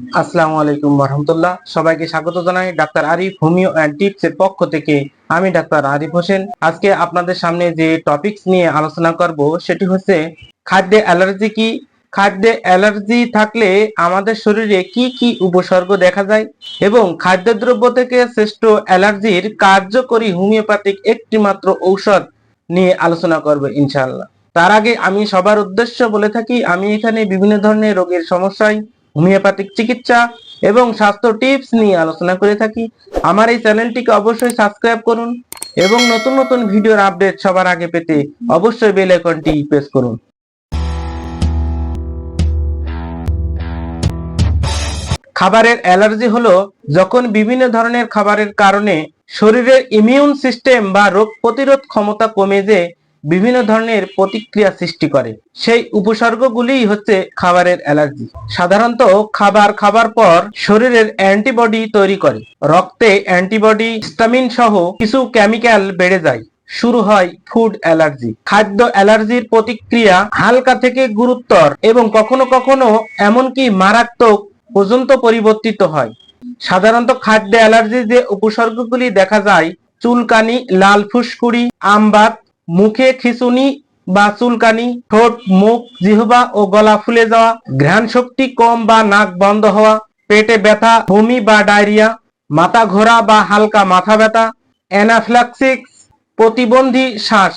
আসসালামু আলাইকুম রহমতুল্লাহ সবাইকে স্বাগত জানাই doctor Arif homeo and tips এর পক্ষ থেকে। আমি ডাক্তার আরিফ হোসেন। আজকে আপনাদের সামনে যে টপিকস নিয়ে আলোচনা করব, সেটি হচ্ছে খাদ্যে অ্যালার্জি কি? খাদ্যে অ্যালার্জি থাকলে আমাদের শরীরে কি কি উপসর্গ দেখা যায়? এবং খাদ্যদ্রব্য থেকে শ্রেষ্ঠ অ্যালার্জির কার্যকরী হোমিওপ্যাথিক একটি মাত্র ঔষধ নিয়ে আলোচনা করব ইনশাআল্লাহ। তার আগে আমি সবার উদ্দেশ্য বলে থাকি, আমি এখানে বিভিন্ন ধরনের রোগের সমস্যায় হোমিওপ্যাথিক চিকিৎসা এবং স্বাস্থ্য টিপস নিয়ে আলোচনা করে থাকি। আমার এই চ্যানেলটিকে অবশ্যই সাবস্ক্রাইব করুন এবং নতুন নতুন ভিডিওর আপডেট সবার আগে পেতে অবশ্যই বেল আইকনটি প্রেস করুন। খাবারের অ্যালার্জি হলো যখন বিভিন্ন ধরনের খাবারের কারণে শরীরের ইমিউন সিস্টেম বা রোগ প্রতিরোধ ক্ষমতা কমে যে বিভিন্ন ধরনের প্রতিক্রিয়া সৃষ্টি করে। সেই উপসর্গগুলিই হচ্ছে খাবারের অ্যালার্জি। সাধারণত খাবার খাবার পর শরীরের অ্যান্টিবডি তৈরি করে। রক্তে অ্যান্টিবডি স্টামিন সহ কিছু কেমিক্যাল বেড়ে যায়। শুরু হয় ফুড অ্যালার্জি। খাদ্য অ্যালার্জির প্রতিক্রিয়া হালকা থেকে গুরুতর এবং কখনো কখনো এমনকি মারাত্মক পর্যন্ত পরিবর্তিত হয়। সাধারণত খাদ্য অ্যালার্জি যে উপসর্গগুলি দেখা যায়, চুলকানি, লাল ফুসকুড়ি, আমবাত মুখে খিঁচুনি বা চুলকানি, ঠোঁট, মুখ, জিহবা ও গলা ফুলে যাওয়া, ঘ্রাণ শক্তি কম বা নাক বন্ধ হওয়া, পেটে ব্যথা, বমি বা ডায়রিয়া, মাথা ঘোরা বা হালকা মাথা ব্যথা অ্যানাফ্লাক্সিক্স প্রতিবন্ধী শ্বাস,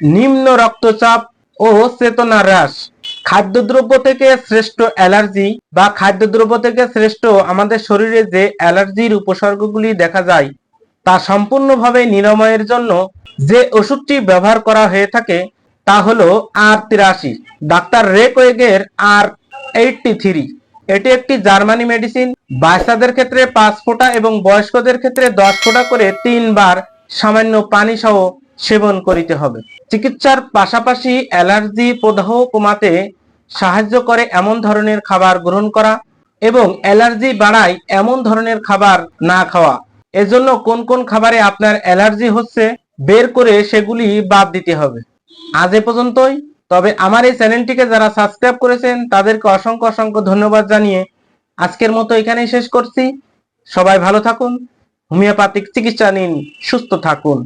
নিম্ন রক্তচাপ ও চেতনা হ্রাস। খাদ্যদ্রব্য থেকে শ্রেষ্ঠ অ্যালার্জি বা খাদ্যদ্রব্য থেকে শ্রেষ্ঠ আমাদের শরীরে যে অ্যালার্জির উপসর্গগুলি দেখা যায় তা সম্পূর্ণভাবে নিরাময়ের জন্য যে ওষুধটি ব্যবহার করা হয়ে থাকে তা হলো আর তিরাশি। ডাক্তার রেকোয়েগের আর এইটটি থ্রি। এটি একটি জার্মানি মেডিসিন। বাচ্চাদের ক্ষেত্রে পাঁচ ফোঁটা এবং বয়স্কদের ক্ষেত্রে দশ ফোঁটা করে তিনবার সামান্য পানি সহ সেবন করিতে হবে। চিকিৎসার পাশাপাশি অ্যালার্জি প্রদাহ কমাতে সাহায্য করে এমন ধরনের খাবার গ্রহণ করা এবং অ্যালার্জি বাড়ায় এমন ধরনের খাবার না খাওয়া। এজন্য কোন কোন খাবারে আপনার অ্যালার্জি হচ্ছে বের করে সেগুলি বাদ দিতে হবে। আজ এ পর্যন্তই। তবে আমার এই চ্যানেলটিকে যারা সাবস্ক্রাইব করেছেন, তাদেরকে অসংখ্য অসংখ্য ধন্যবাদ জানিয়ে আজকের মতো এখানেই শেষ করছি। সবাই ভালো থাকুন, হোমিওপ্যাথিক চিকিৎসা নিন, সুস্থ থাকুন।